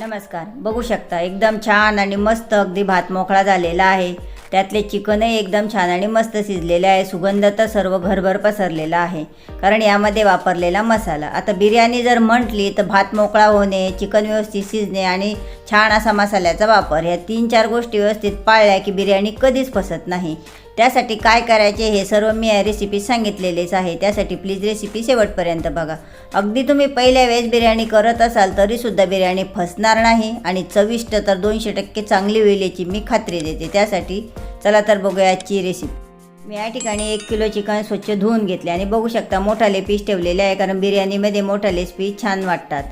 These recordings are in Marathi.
नमस्कार. बघू शकता एकदम छान आणि मस्त अगदी भात मोकळा झालेला आहे. त्यातले चिकनही एकदम छान आणि मस्त शिजलेले आहे. सुगंध तर सर्व घरभर पसरलेला आहे. कारण यामध्ये वापरलेला मसाला. आता बिर्याणी जर म्हटली तर भात मोकळा होणे चिकन व्यवस्थित शिजणे आणि छान असा मसाल्याचा वापर ह्या तीन चार गोष्टी व्यवस्थित पाळल्या की बिर्याणी कधीच फसत नाही. त्यासाठी काय करायचे हे सर्व मी या रेसिपी सांगितलेलेच आहे. त्यासाठी प्लीज रेसिपी शेवटपर्यंत बघा. अगदी तुम्ही पहिल्या वेळेस बिर्याणी करत असाल तरीसुद्धा बिर्याणी फसणार नाही आणि चविष्ट तर दोनशे टक्के चांगली होईल याची मी खात्री देते. त्यासाठी चला तर बघूया आजची रेसिपी मी या ठिकाणी एक किलो चिकन स्वच्छ धुवून घेतले आणि बघू शकता मोठाले पीस ठेवलेले आहे कारण बिर्याणीमध्ये मोठालेच पीस छान वाटतात.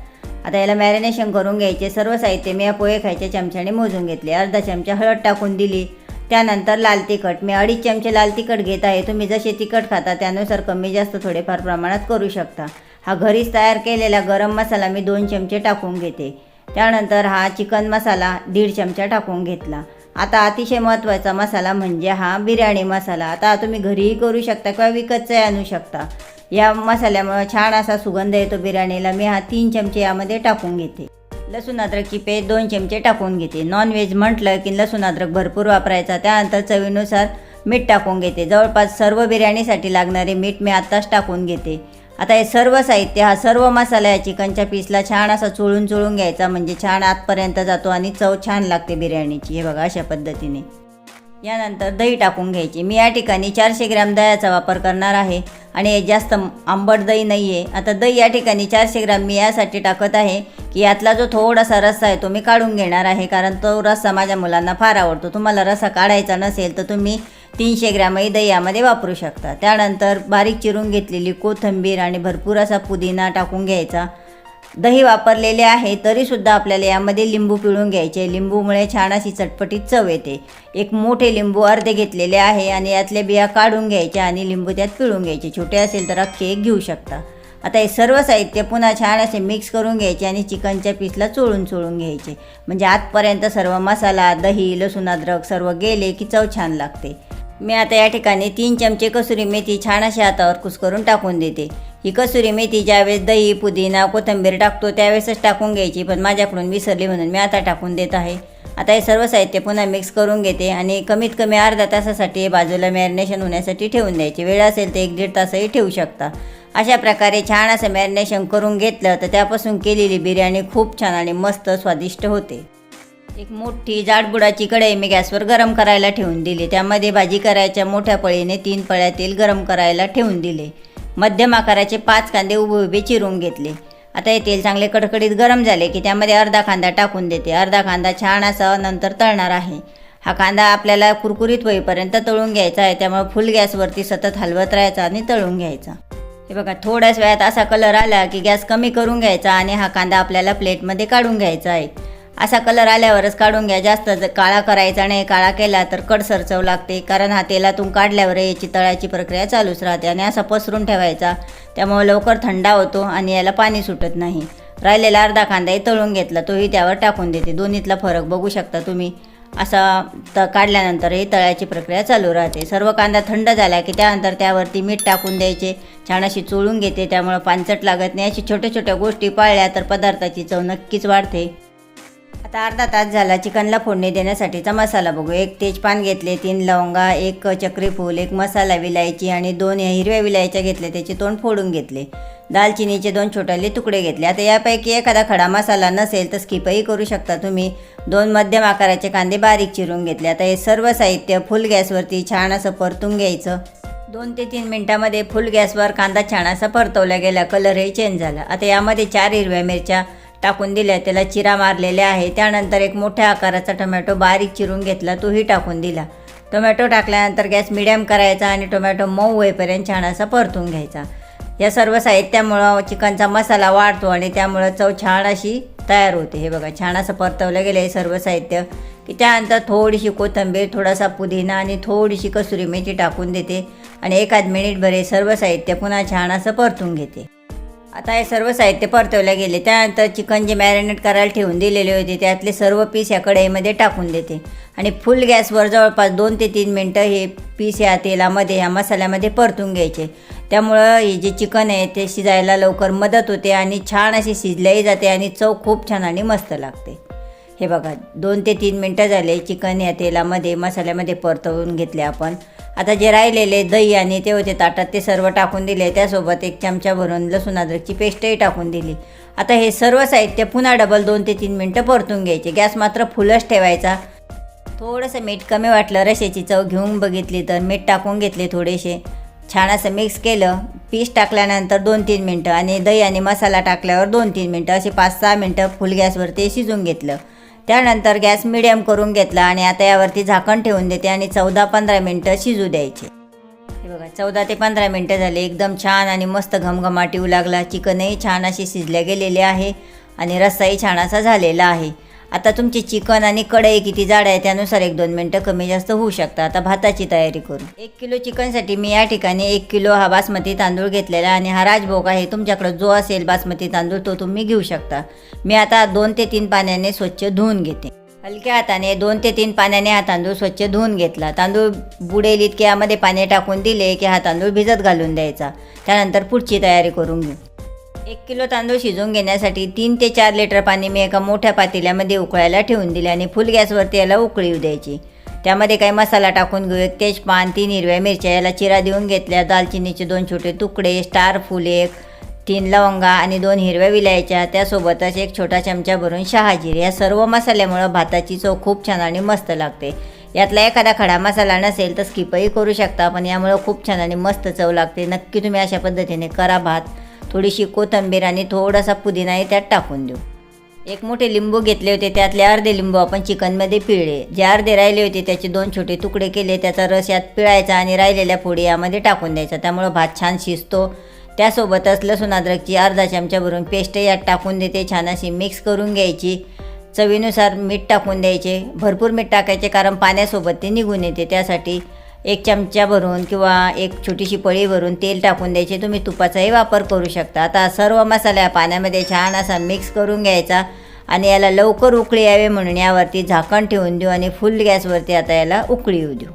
आता याला मॅरिनेशन करून घ्यायचे. सर्व साहित्य मी या पोहे खायच्या चमच्याने मोजून घेतले. अर्धा चमचा हळद टाकून दिली. त्यानंतर लाल तिखट. मी अडीच चमचे लाल तिखट घेत आहे. तुम्ही जसे तिखट खाता त्यानुसार कमी जास्त थोडेफार प्रमाणात करू शकता. हा घरीच तयार केलेला गरम मसाला मी दोन चमचे टाकून घेते. त्यानंतर हा चिकन मसाला दीड चमचा टाकून घेतला. आता अतिशय महत्त्वाचा मसाला म्हणजे हा बिर्याणी मसाला. आता तुम्ही घरीही करू शकता किंवा विकतचाही आणू शकता. या मसाल्यामुळं छान असा सुगंध येतो बिर्याणीला. मी हा तीन चमचे यामध्ये टाकून घेते. लसूण अद्रकची पेस्ट दोन चमचे टाकून घेते. नॉनव्हेज म्हटलं की लसूण अद्रक भरपूर वापरायचा. त्यानंतर चवीनुसार मीठ टाकून घेते. जवळपास सर्व बिर्याणीसाठी लागणारे मीठ मी आत्ताच टाकून घेते. आता हे सर्व साहित्य हा सर्व मसाला या चिकनच्या पीसला छान असा चोळून चोळून घ्यायचा. म्हणजे छान आतपर्यंत जातो आणि चव छान लागते बिर्याणीची. हे बघा अशा पद्धतीने. यानंतर दही टाकून घ्यायची. मी या ठिकाणी चारशे ग्रॅम दह्याचा वापर करणार आहे. आणि हे जास्त आंबट दही नाही आहे आता दही या ठिकाणी चारशे ग्रॅम मी यासाठी टाकत आहे की यातला जो थोडासा रस्सा आहे तो मी काढून घेणार आहे कारण तो रस्सा माझ्या मुलांना फार आवडतो. तुम्हाला रस्सा काढायचा नसेल तर तुम्ही तीनशे ग्रॅमही दही यामध्ये वापरू शकता. त्यानंतर बारीक चिरून घेतलेली कोथिंबीर आणि भरपूर असा पुदिना टाकून घ्यायचा. दही वापरलेले आहे तरीसुद्धा आपल्याला यामध्ये लिंबू पिळून घ्यायचे. लिंबूमुळे छान अशी चटपटीत चव येते. एक मोठे लिंबू अर्धे घेतलेले आहे आणि यातल्या बिया काढून घ्यायच्या आणि लिंबू त्यात पिळून घ्यायचे. छोटे असेल तर अख्खे एक घेऊ शकता. आता हे सर्व साहित्य पुन्हा छान असे मिक्स करून घ्यायचे आणि चिकनच्या पीसला चोळून चोळून घ्यायचे. म्हणजे आतपर्यंत सर्व मसाला दही लसूण अद्रक सर्व गेले की चव छान लागते. मी आता या ठिकाणी तीन चमचे कसुरी मेथी छान अशी हातावर कुस्करून टाकून देते. ही कसुरी मेथी ज्यावेळेस दही पुदिना कोथिंबीर टाकतो त्यावेळेसच टाकून घ्यायची पण माझ्याकडून विसरली म्हणून मी आता टाकून देत आहे. आता हे सर्व साहित्य पुन्हा मिक्स करून घेते आणि कमीत कमी अर्धा तासासाठी बाजूला मॅरिनेशन होण्यासाठी ठेवून द्यायची. वेळ असेल तर एक दीड तासही ठेवू शकता. अशा प्रकारे छान असं मॅरिनेशन करून घेतलं तर त्यापासून केलेली बिर्याणी खूप छान आणि मस्त स्वादिष्ट होते. एक मोठी जाडबुडाची कढई मी गॅसवर गरम करायला ठेवून दिली. त्यामध्ये भाजी करायच्या मोठ्या पळीने तीन पळ्या तेल गरम करायला ठेवून दिले. मध्यम आकाराचे पाच कांदे उभे उभे चिरून घेतले. आता हे तेल चांगले कडकडीत गरम झाले की त्यामध्ये अर्धा कांदा टाकून देते. अर्धा कांदा छान असा नंतर तळणार आहे. हा कांदा आपल्याला कुरकुरीत होईपर्यंत तळून घ्यायचा आहे. त्यामुळे फुल गॅसवरती सतत हलवत राहायचा आणि तळून घ्यायचा. हे बघा थोड्याच वेळात असा कलर आला की गॅस कमी करून घ्यायचा आणि हा कांदा आपल्याला प्लेटमध्ये काढून घ्यायचा आहे. असा कलर आल्यावरच काढून घ्या. जास्त काळा करायचा नाही. काळा केला तर कडसर चव लागते. कारण हा तेलातून काढल्यावर याची तळ्याची प्रक्रिया चालूच राहते आणि असा पसरून ठेवायचा. त्यामुळे लवकर थंडा होतो आणि याला पाणी सुटत नाही. राहिलेला अर्धा कांदाही तळून घेतला तोही त्यावर टाकून देते. दोन्हीतला फरक बघू शकता तुम्ही. असा त काढल्यानंतरही तळ्याची प्रक्रिया चालू राहते. सर्व कांदा थंड झाला की त्यानंतर त्यावरती मीठ टाकून द्यायचे. छान अशी चोळून घेते. त्यामुळं पानचट लागत नाही. अशी छोट्या छोट्या गोष्टी पाळल्या तर पदार्थाची चव नक्कीच वाढते. आता अर्धा तास झाला चिकनला फोडणी देण्यासाठीचा मसाला बघू. एक तेजपान घेतले तीन लवंगा एक चक्री फूल एक मसाला विलायची आणि दोन हिरव्या विलायच्या घेतले त्याचे तोंड फोडून घेतले. दालचिनीचे दोन छोटाले तुकडे घेतले. आता यापैकी एखादा खडा मसाला नसेल तर स्किपही करू शकता तुम्ही. दोन मध्यम आकाराचे कांदे बारीक चिरून घेतले. आता हे सर्व साहित्य फुल गॅसवरती छान असं परतून घ्यायचं. दोन ते तीन मिनटामध्ये फुल गॅसवर कांदा छान असा परतवला गेला. कलरही चेंज झाला. आता यामध्ये चार हिरव्या मिरच्या टाकून दिल्या त्याला चिरा मारलेल्या आहे त्यानंतर एक मोठ्या आकाराचा टोमॅटो बारीक चिरून घेतला तोही टाकून दिला. टोमॅटो टाकल्यानंतर गॅस मिडियम करायचा आणि टोमॅटो मऊ होईपर्यंत छान असा परतून घ्यायचा. या सर्व साहित्यामुळं चिकनचा मसाला वाढतो आणि त्यामुळं चव छान अशी तयार होते. हे बघा छान असं परतवलं गेलं हे सर्व साहित्य. की त्यानंतर थोडीशी कोथिंबीर थोडासा पुदिना आणि थोडीशी कसुरी मेथी टाकून देते आणि एखाद मिनिटभर हे सर्व साहित्य पुन्हा छान असं परतून घेते. आता हे सर्व साहित्य परतवले गेले. त्यानंतर चिकन जे मॅरिनेट करायला ठेवून दिलेले होते त्यातले सर्व पीस या कढईमध्ये टाकून देते. आणि फुल गॅसवर जवळपास दोन ते तीन मिनटं हे पीस या तेलामध्ये ह्या मसाल्यामध्ये परतून घ्यायचे. त्यामुळं हे जे चिकन आहे ते शिजायला लवकर मदत होते आणि छान अशी शिजल्याही जाते आणि चव खूप छान आणि मस्त लागते. हे बघा दोन ते तीन मिनटं झाले चिकन या तेलामध्ये मसाल्यामध्ये परतवून घेतले आपण. आता जे राहिलेले दही आणि ते होते ताटात ते सर्व टाकून दिले. त्यासोबत एक चमचा भरून लसूण अद्रकची पेस्टही टाकून दिली. आता हे सर्व साहित्य पुन्हा डबल दोन ते तीन मिनटं परतून घ्यायचे. गॅस मात्र फुलच ठेवायचा. थोडंसं मीठ कमी वाटलं रश्याची चव घेऊन बघितली तर मीठ टाकून घेतले थोडेसे. छान असं मिक्स केलं. पीस टाकल्यानंतर दोन तीन मिनटं आणि दही आणि मसाला टाकल्यावर दोन तीन मिनटं असे पाच सहा मिनटं फुल गॅसवरती शिजून घेतलं. त्यानंतर गॅस मिडियम करून घेतला आणि आता यावरती झाकण ठेवून देते आणि चौदा पंधरा मिनटं शिजू द्यायचे. हे बघा चौदा ते पंधरा मिनटं झाले. एकदम छान आणि मस्त घमघमाट येऊ लागला. चिकनही छान अशी शिजले गेलेले आहे आणि रस्साही छान असा झालेला आहे. आता तुमची चिकन आणि कढई किती जाड आहे त्यानुसार एक दोन मिनटं कमी जास्त होऊ शकतं. आता भाताची तयारी करू. एक किलो चिकनसाठी मी या ठिकाणी एक किलो हा बासमती तांदूळ घेतलेला आणि हा राजभोग आहे. तुमच्याकडं जो असेल बासमती तांदूळ तो तुम्ही घेऊ शकता. मी आता दोन ते तीन पाण्याने स्वच्छ धुवून घेते. हलक्या हाताने दोन ते तीन पाण्याने हा तांदूळ स्वच्छ धुवून घेतला. तांदूळ बुडेल इतके यामध्ये पाणी टाकून दिले की हा तांदूळ भिजत घालून द्यायचा. त्यानंतर पुढची तयारी करून घेऊ. एक किलो तांदूळ शिजवून घेण्यासाठी तीन ते चार लिटर पाणी मी एका मोठ्या पातेल्यामध्ये उकळायला ठेवून दिले आणि फुल गॅसवरती याला उकळी द्यायची. त्यामध्ये काही मसाला टाकून घेऊ एक तेजपान तीन हिरव्या मिरच्या याला चिरा देऊन घेतल्या दालचिनीचे दोन छोटे तुकडे स्टार फूल एक तीन लवंगा आणि दोन हिरव्या विलायच्या त्यासोबतच एक छोटा चमचा भरून शहाजीर. या सर्व मसाल्यामुळं भाताची चव खूप छान आणि मस्त लागते. यातला एखादा खडा मसाला नसेल तर स्किपही करू शकता पण यामुळं खूप छान आणि मस्त चव लागते. नक्की तुम्ही अशा पद्धतीने करा भात. थोडीशी कोथिंबीर आणि थोडासा पुदिनाही त्यात टाकून देऊ. एक मोठे लिंबू घेतले होते त्यातले अर्धे लिंबू आपण चिकनमध्ये पिळले. जे अर्धे राहिले होते त्याचे दोन छोटे तुकडे केले त्याचा रस यात पिळायचा आणि राहिलेल्या फोडी यामध्ये टाकून द्यायचा. त्यामुळं भात छान शिजतो. त्यासोबतच लसूण अद्रकची अर्धा चमचा भरून पेस्ट यात टाकून देते. छान अशी मिक्स करून घ्यायची. चवीनुसार मीठ टाकून द्यायचे. भरपूर मीठ टाकायचे कारण पाण्यासोबत ते निघून येते. त्यासाठी एक चमचा भरून किंवा एक छोटीशी पळी भरून तेल टाकून द्यायचे. तुम्ही तुपाचाही वापर करू शकता. आता सर्व मसाल्या पाण्यामध्ये छान असा मिक्स करून घ्यायचा आणि याला लवकर उकळी यावे म्हणून यावरती झाकण ठेवून देऊ आणि फुल गॅसवरती आता याला उकळी येऊ देऊ.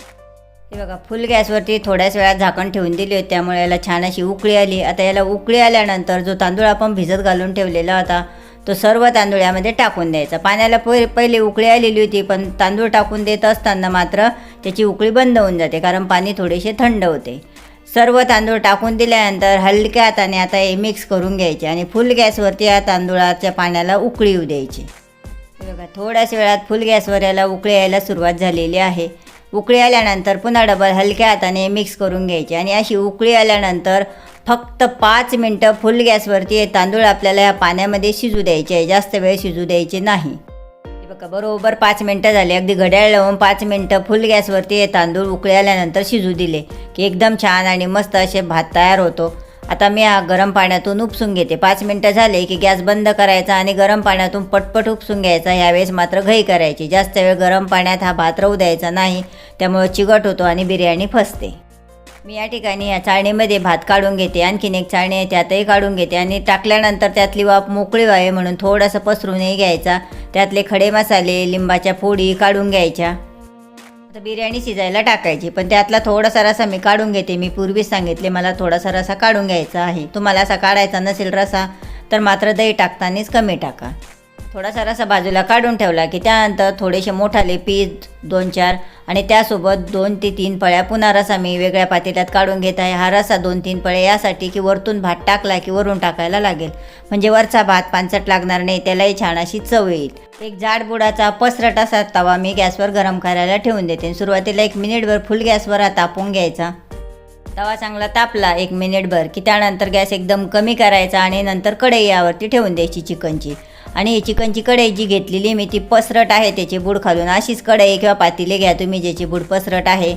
हे बघा फुल गॅसवरती थोड्याच वेळात झाकण ठेवून दिली होती. त्यामुळे याला छान अशी उकळी आली. आता याला उकळी आल्यानंतर जो तांदूळ आपण भिजत घालून ठेवलेला होता तो सर्व तांदूळ यामध्ये टाकून द्यायचा. पाण्याला प पहिले उकळी आलेली होती पण तांदूळ टाकून देत असताना मात्र त्याची उकळी बंद होऊन जाते कारण पाणी थोडेसे थंड होते. सर्व तांदूळ टाकून दिल्यानंतर हलक्या हाताने आता हे मिक्स करून घ्यायचे आणि फुल गॅसवरती या तांदूळाच्या पाण्याला उकळी येऊ द्यायची. बघा थोड्याच वेळात फुल गॅसवर याला उकळी यायला सुरुवात झालेली आहे. उकळी आल्यानंतर पुन्हा डबल हलक्या हाताने मिक्स करून घ्यायची आणि अशी उकळी आल्यानंतर फक्त पाच मिनटं फुल गॅसवरती हे तांदूळ आपल्याला या पाण्यामध्ये शिजू द्यायचे आहे. जास्त वेळ शिजू द्यायचे नाही. हे बघा बरोबर पाच मिनटं झाले. अगदी घड्याळ लावून पाच मिनटं फुल गॅसवरती हे तांदूळ उकळल्यानंतर शिजू दिले की एकदम छान आणि मस्त असे भात तयार होतो. आता मी हा गरम पाण्यातून उपसून घेते. पाच मिनटं झाले की गॅस बंद करायचा आणि गरम पाण्यातून पटपट उपसून घ्यायचा. ह्यावेळेस मात्र घही करायची. जास्त वेळ गरम पाण्यात हा भात राहू द्यायचा नाही. त्यामुळे चिकट होतो आणि बिर्याणी फसते. मी या ठिकाणी या चाळणीमध्ये भात काढून घेते. आणखीन एक चाळणी आहे त्यातही काढून घेते. आणि टाकल्यानंतर त्यातली वाफ मोकळी व्हावी म्हणून थोडासा पसरूनही घ्यायचा. त्यातले खडे मसाले लिंबाच्या फोडी काढून घ्यायच्या. आता बिर्याणी शिजायला टाकायची पण त्यातला थोडासा रसा मी काढून घेते. मी पूर्वीच सांगितले मला थोडासा रसा काढून घ्यायचा आहे. तुम्हाला असा काढायचा नसेल रसा तर मात्र दही टाकतानाच कमी टाका. थोडासा रसा बाजूला काढून ठेवला की त्यानंतर थोडेसे मोठाले पीस दोन चार आणि त्यासोबत दोन ते तीन पळ्या पुन्हा रसा मी वेगळ्या पातेल्यात काढून घेत आहे. हा रसा दोन तीन पळ्या यासाठी की वरतून भात टाकला की वरून टाकायला लागेल. म्हणजे वरचा भात पानसट लागणार नाही त्यालाही छान अशी चव येईल. एक जाड बुडाचा पसरट असा तवा मी गॅसवर गरम करायला ठेवून देते. सुरुवातीला एक मिनिटभर फुल गॅसवर हा तापून घ्यायचा. तवा चांगला तापला एक मिनिटभर की त्यानंतर गॅस एकदम कमी करायचा आणि नंतर कढई यावरती ठेवून द्यायची चिकनची. आणि चिकनची कढई जी घेतलेली मी ती पसरट आहे त्याची बूड खालून. अशीच कढई किंवा पातेले घ्या तुम्ही ज्याची बूड पसरट आहे.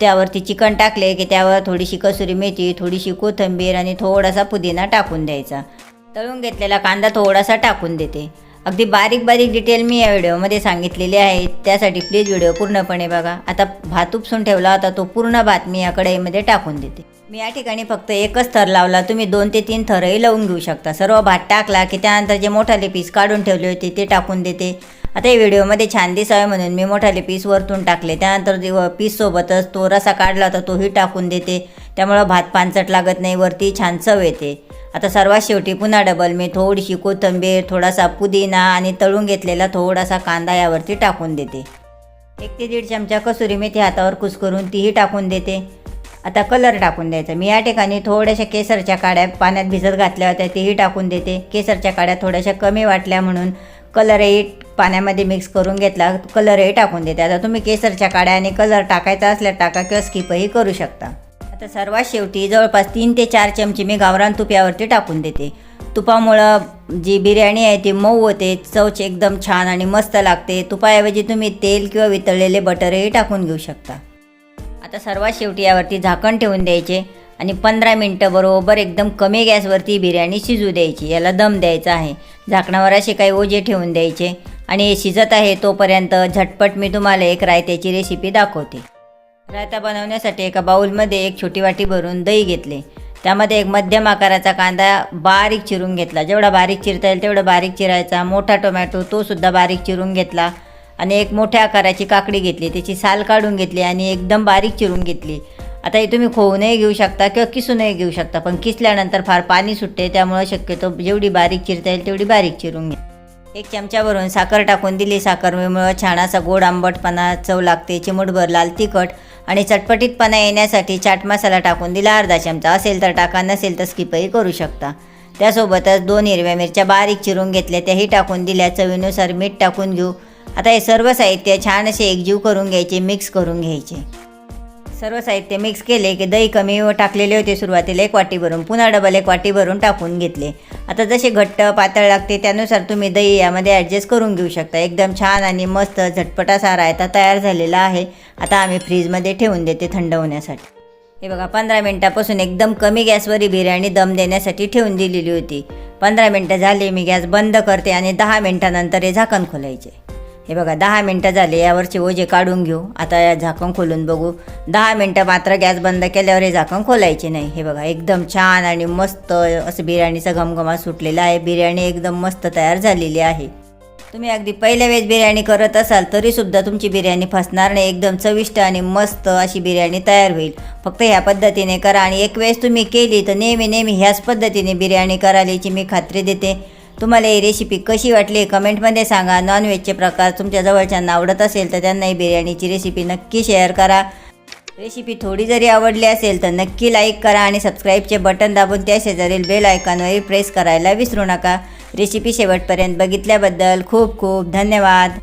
त्यावरती चिकन टाकले की त्यावर थोडीशी कसुरी मेथी थोडीशी कोथिंबीर आणि थोडासा पुदिना टाकून द्यायचा. तळून घेतलेला कांदा थोडासा टाकून देते. अगदी बारीक बारीक डिटेल मी या व्हिडिओमध्ये सांगितलेली आहे. त्यासाठी प्लीज व्हिडिओ पूर्णपणे बघा. आता भात उपसून ठेवला होता तो पूर्ण भात मी या कढईमध्ये टाकून देते. मी या ठिकाणी फक्त एकच थर लावला. तुम्ही दोन ते तीन थरही लावून घेऊ शकता. सर्व भात टाकला की त्यानंतर जे मोठाले पीस काढून ठेवले होते ते टाकून देते. आता या व्हिडिओमध्ये छान दिसावे म्हणून मी मोठाले पीस वरतून टाकले. त्यानंतर पीससोबतच तो रसा काढला होता तोही टाकून देते. त्यामुळं भात पानचट लागत नाही वरती छान चव येते. आता सर्वात शेवटी पुन्हा डबल मी थोडीशी कोथिंबीर थोडासा पुदिना आणि तळून घेतलेला थोडासा कांदा यावरती टाकून देते. एक ते दीड चमचा कसुरी मेथी हातावर कुसकरून तीही टाकून देते. आता कलर टाकून द्यायचा. मी या ठिकाणी थोड्याशा केसरच्या काड्या पाण्यात भिजत घातल्या होत्या तेही टाकून देते. केसरच्या काड्या थोड्याशा कमी वाटल्या म्हणून कलरही पाण्यामध्ये मिक्स करून घेतला कलरही टाकून देते. आता तुम्ही केसरच्या काड्या आणि कलर टाकायचा असल्यास टाका किंवा स्किपही करू शकता. आता सर्वात शेवटी जवळपास तीन ते चार चमचे मी गावरान तुप्यावरती टाकून देते. तुपामुळं जी बिर्याणी आहे ती मऊ होते चवच एकदम छान आणि मस्त लागते. तुपाऐवजी तुम्ही तेल किंवा वितळलेले बटरही टाकून घेऊ शकता. आता सर्वात शेवटी यावरती झाकण ठेवून द्यायचे. आणि पंधरा मिनटं बरोबर एकदम कमी गॅसवरती बिर्याणी शिजू द्यायची. याला दम द्यायचा आहे. झाकणावर असे काही ओझे ठेवून द्यायचे. आणि हे शिजत आहे तोपर्यंत झटपट मी तुम्हाला एक रायत्याची रेसिपी दाखवते. रायता बनवण्यासाठी एका बाउलमध्ये एक छोटी वाटी भरून दही घेतले. त्यामध्ये एक मध्यम आकाराचा कांदा बारीक चिरून घेतला. जेवढा बारीक चिरता येईल तेवढा बारीक चिरायचा. मोठा टोमॅटो तो सुद्धा बारीक चिरून घेतला. आणि एक मोठ्या आकाराची काकडी घेतली. त्याची साल काढून घेतली आणि एकदम बारीक चिरून घेतली. आता हे तुम्ही खोवूनही घेऊ शकता किंवा किसूनही घेऊ शकता पण किसल्यानंतर फार पाणी सुटते त्यामुळे शक्यतो जेवढी बारीक चिरता येईल तेवढी बारीक चिरून घ्या. एक चमच्यावरून साखर टाकून दिली साखरमुळं छान असा गोड आंबटपणा चव लागते चिमूटभर लाल तिखट आणि चटपटीतपणा येण्यासाठी चाट मसाला टाकून दिला अर्धा चमचा असेल तर टाका नसेल तर स्किपही करू शकता. त्यासोबतच दोन हिरव्या मिरच्या बारीक चिरून घेतल्या त्याही टाकून दिल्या चवीनुसार मीठ टाकून घेऊ. आता हे सर्व साहित्य छान असे एकजीव करून घ्यायचे मिक्स करून घ्यायचे. सर्व साहित्य मिक्स केले की दही कमी टाकलेले होते सुरुवातीला एक वाटी भरून पुन्हा डबल एक वाटी भरून टाकून घेतले. आता जसे घट्ट पातळ लागते त्यानुसार तुम्ही दही यामध्ये ॲडजस्ट करून घेऊ शकता. एकदम छान आणि मस्त झटपट असा रायता तयार झालेला आहे. आता आम्ही फ्रीजमध्ये ठेवून देते थंड होण्यासाठी. हे बघा पंधरा मिनटापासून एकदम कमी गॅसवर ही बिर्याणी दम देण्यासाठी ठेवून दिलेली होती. पंधरा मिनटं झाली मी गॅस बंद करते आणि दहा मिनटानंतर हे झाकण खोलायचे. हे बघा दहा मिनटं झाले यावरचे ओझे काढून घेऊ. आता या झाकण खोलून बघू. दहा मिनटं मात्र गॅस बंद केल्यावर हे झाकण खोलायचे नाही. हे बघा एकदम छान आणि मस्त असं बिर्याणीचा घमघमा सुटलेला आहे. बिर्याणी एकदम मस्त तयार झालेली आहे. तुम्ही अगदी पहिल्या वेळेस बिर्याणी करत असाल तरीसुद्धा तुमची बिर्याणी फसणार नाही. एकदम चविष्ट आणि मस्त अशी बिर्याणी तयार होईल. फक्त ह्या पद्धतीने करा आणि एक वेळेस तुम्ही केली तर नेहमी नेहमी ह्याच पद्धतीने बिर्याणी करायची मी खात्री देते. तुम्हाला ही रेसिपी कशी वाटली कमेंटमध्ये सांगा. नॉनव्हेजचे प्रकार तुमच्या जवळच्यांना आवडत असेल तर त्यांनाही बिर्याणीची रेसिपी नक्की शेअर करा. रेसिपी थोडी जरी आवडली असेल तर नक्की लाईक करा आणि सबस्क्राईबचे बटन दाबून त्या शेजारील बेल आयकॉनवरही प्रेस करायला विसरू नका. रेसिपी शेवटपर्यंत बघितल्याबद्दल खूप खूप धन्यवाद.